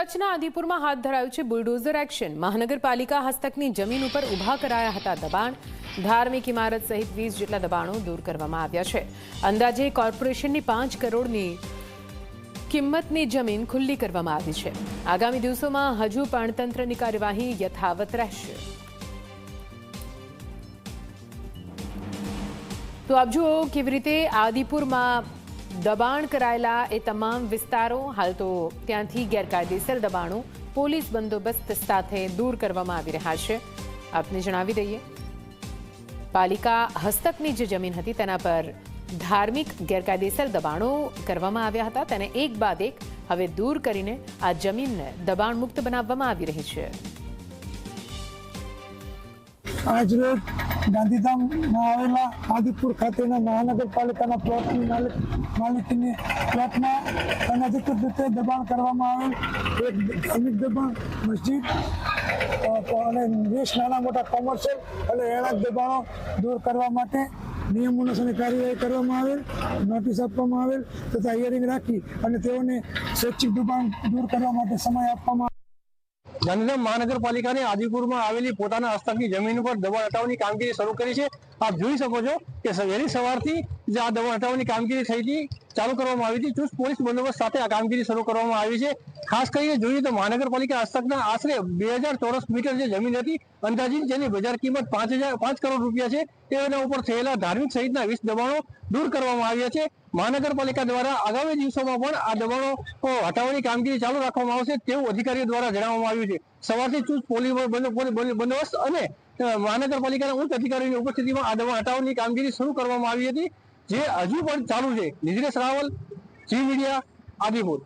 કચ્છના આદિપુરમાં હાથ ધરાયું છે બુલડોઝર એક્શન. મહાનગરપાલિકા હસ્તકની જમીન ઉપર ઊભા કરાયા હતા દબાણ. ધાર્મિક ઇમારત સહિત વીસ જેટલા દબાણો દૂર કરવામાં આવ્યા છે. અંદાજે કોર્પોરેશનની પાંચ કરોડની કિંમતની જમીન ખુલ્લી કરવામાં આવી છે. આગામી દિવસોમાં હજુ પણ તંત્રની કાર્યવાહી યથાવત રહેશે. તો આપ જુઓ કેવી રીતે આદિપુરમાં દબાણ કરાયેલા એ તમામ વિસ્તારો, હાલ તો ત્યાંથી ગેરકાયદેસર દબાણો પોલીસ બંદોબસ્ત સાથે દૂર કરવામાં આવી રહ્યા છે. આપને જણાવી દઈએ, પાલિકા હસ્તકની જે જમીન હતી તેના પર ધાર્મિક ગેરકાયદેસર દબાણો કરવામાં આવ્યા હતા. તેને એક બાદ એક હવે દૂર કરીને આ જમીનને દબાણ મુક્ત બનાવવામાં આવી રહી છે. આજરોજ ગાંધીધામમાં આવેલા આદિપુર ખાતેના મહાનગરપાલિકાના પ્લોટની માલિક માલિકીની પ્લોટમાં અનધિકૃત રીતે દબાણ કરવામાં આવેલ. એક ધાર્મિક દબાણ મસ્જિદ અને વીસ નાના મોટા કોમર્શિયલ અને રહેણાંક દબાણો દૂર કરવા માટે નિયમ અનુસારની કાર્યવાહી કરવામાં આવેલ નોટિસ આપવામાં આવેલ તથા હિયરિંગ રાખી અને તેઓને સ્વૈચ્છિક દબાણ દૂર કરવા માટે સમય આપવામાં ગાંધીધામ મહાનગરપાલિકાને આદિપુરમાં આવેલી પોતાના હસ્તકની જમીન ઉપર દબાણ હટાવવાની કામગીરી શરૂ કરી છે. આપ જોઈ શકો છો કે વહેલી સવારથી જે આ દબાણ હટાવવાની કામગીરી થઈ હતી, ચાલુ કરવામાં આવી હતી. ચુસ્ત પોલીસ બંદોબસ્ત સાથે આ કામગીરી શરૂ કરવામાં આવી છે. ખાસ કરીને જોઈએ તો મહાનગરપાલિકા હસ્તકના આશરે બે હજાર ચોરસ મીટર જે જમીન હતી, અંદાજીત જેની બજાર કિંમત પાંચ હજાર, પાંચ કરોડ રૂપિયા છે તેના ઉપર થયેલા ધાર્મિક સહિતના વીસ દબાણો દૂર કરવામાં આવ્યા છે. મહાનગરપાલિકા દ્વારા આગામી દિવસોમાં પણ આ દબાણો હટાવવાની કામગીરી ચાલુ રાખવામાં આવશે તેવું અધિકારીઓ દ્વારા જણાવવામાં આવ્યું છે. સવારથી ચુસ્ત પોલીસ બંદો- બંદોબસ્ત અને મહાનગરપાલિકાના ઉચ્ચ અધિકારીઓની ઉપસ્થિતિમાં આ દવા હટાવવાની કામગીરી શરૂ કરવામાં આવી હતી, જે હજુ પણ ચાલુ છે. નિધિરેશ રાવલ, જી મીડિયા, આદિપુર.